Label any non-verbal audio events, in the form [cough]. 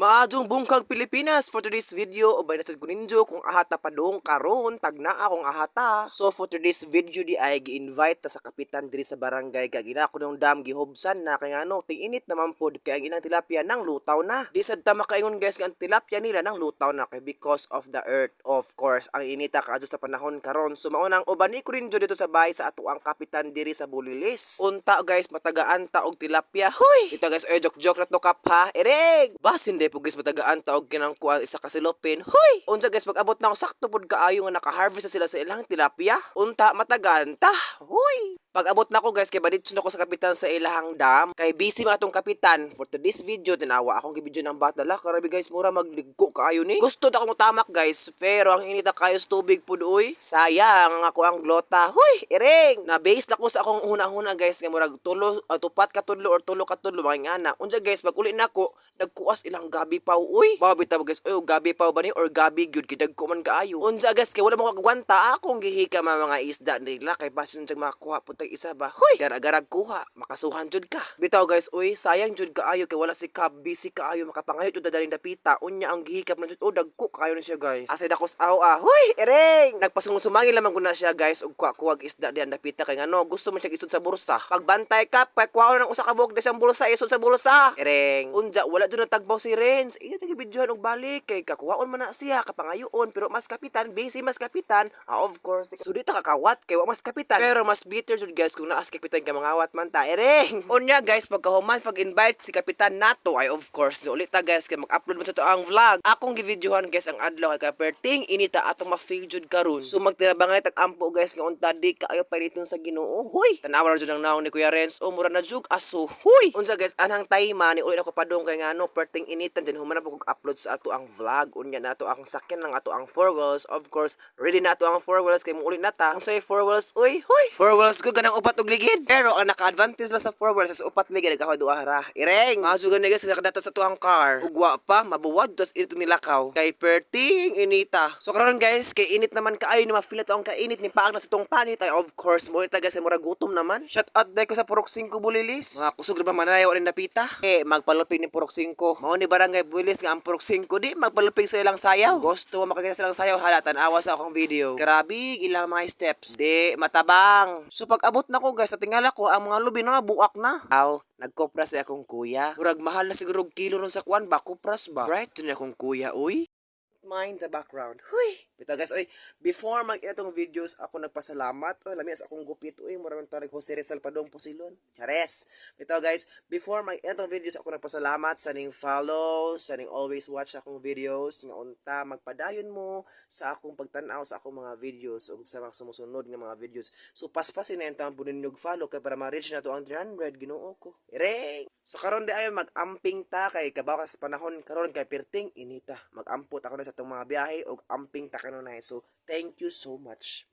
Maadong bungkag Pilipinas for today's video o bay nasad ko kung ahata pa dong karon tagna akong ahata. So for today's video di ay gi-invite ta sa kapitan diri sa barangay kay gina ko ng dam gihubsan na kay ano ting init naman pod kay ang tilapia nang lutaw na. Di sad ta makaingon guys ang tilapia nila nang lutaw na kay because of the earth of course ang inita kaadto sa panahon karon. So mao nang uban ko rin dito sa bahay sa ato ang kapitan diri sa Bulilis. Unta guys matagaan ta og tilapia. Huy! Ito guys ay joke joke na to kap ha. Ereg! Basin hindi po guys matagaan ta og kinang kuha isa ka silopin. Huy! Unsa guys pag abot na ako sakto pod kaayo nga naka-harvest na sila sa ilang tilapia. Unta matagaan ta. Huy! Pag abot na ko guys, kay baditsun ako sa kapitan sa ilahang dam. Kay busy man atong kapitan. For today's video, tinawa akong gibidyo ng bata. La, karabi guys, mura magligko kaayo ni. Gusto da akong tamak guys, pero ang inita kayo sa tubig po uy. Sayang ang ako ang glota. Huy, iring! Na base na ko sa akong una-una guys, nga murag tulo, uh, tupat ka tudlo or tulo ka tudlo, mga ingana. Unsa guys, pag uli na ko, nagkuas ilang gabi pa uy. Babi tawag guys, oy, gabi pa ba ni or gabi gyud kidag ko man kaayo. Unsa guys, kay wala mo kagwanta akong gihika mga mga isda nila kay basin sa makakuha po tag isa ba. Huy, gara-garag kuha, makasuhan jud ka. Bitaw guys, uy, sayang jud kaayo kay wala si Kab, busy kaayo makapangayo jud dadaling dapita. Unya ang gihikap na jud, oh dagko kaayo na siya guys. Asay dakos aho ah. Huy, ereng. Nagpasungusumangin lamang ko siya guys ug kuha kuwag isda diyan dapita kay ngano gusto man siya isud sa bursa. Pagbantay ka, kay kuha ng usa ka buok siyang bulsa isud sa bulsa. Ereng. Unja wala jud natagbaw si Renz. Iya sige videohan og balik kay kakuhaon man na siya kapangayoon pero mas kapitan busy mas kapitan. Ah, of course. So dito kakawat kay wa mas kapitan. Pero mas bitter jud guys kung naas kapitan ka mga awat man ta. Ereng. [laughs] Unya guys pagkahuman pag invite si kapitan nato ay of course no, ulit ta guys kay mag-upload mo sa to ang vlog. Akong givideohan guys ang adlaw kay kaperting inita atong ma-feel jud karon. So magtirabangay tag ampo guys nga unta di kaayo pa dito sa Ginoo. Huy. Tanawa jud ang naong ni Kuya Renz o mura na jug aso. Huy. Unsa guys anang tayma ni uli ako padong kay ngano perting initan din human pag upload sa ato ang vlog unya na ato ang sakyan ng ato ang four wheels of course ready na ato ang four wheels kay mo uli na ta. Ang say four wheels uy huy. Four wheels ko ganang upat og ligid. Pero ang naka-advantage lang sa four wheels sa upat ligid nagkahoy duha ra. Ireng. Masugan ni guys nakadata sa tuang car. Ugwa pa mabuwad tas ito nilakaw. Kay perting inita. So karon guys kay init naman kaayo ni ma-feel ato ang kainit ni paag na sa tong panit ay of course mo ita guys ay mura gutom naman. Shout out dai ko sa Purok 5 Bulilis. Mga kusog ra manayo rin napita. Eh magpalupig ni Purok 5. Mao ni barangay Bulilis nga ang Purok 5 di magpalupig sa ilang sayaw. Gusto mo makakita silang sayaw halatan awa sa akong video. Grabe ilang mga steps. Di matabang. So pag abot na ko guys sa tingala ko ang mga lubi na buak na. Aw, nagkopras akong kuya. Murag mahal na siguro kilo ron sa kwan ba kopras ba. Right to akong kuya uy mind the background. Huy! Bitaw guys, oy, before mag itong videos, ako nagpasalamat. Oy, lami sa akong gupit. Uy, maraming tarig Jose Rizal Padong Pusilon. Chares! Bitaw guys, before mag itong videos, ako nagpasalamat sa ning follow, sa ning always watch akong videos, nga unta, magpadayon mo sa akong pagtanaw sa akong mga videos, o sa mga sumusunod nga mga videos. So, paspasin na yung tamang punin yung follow, kay para ma-reach na to ang 300, ginoo ko. Ireng! So, karon di ayo mag-amping ta, kay kabawa sa panahon, karon kay Pirting, inita. Mag-ampot ako na sa itong mga biyahe, o amping ta kanunay. So, thank you so much.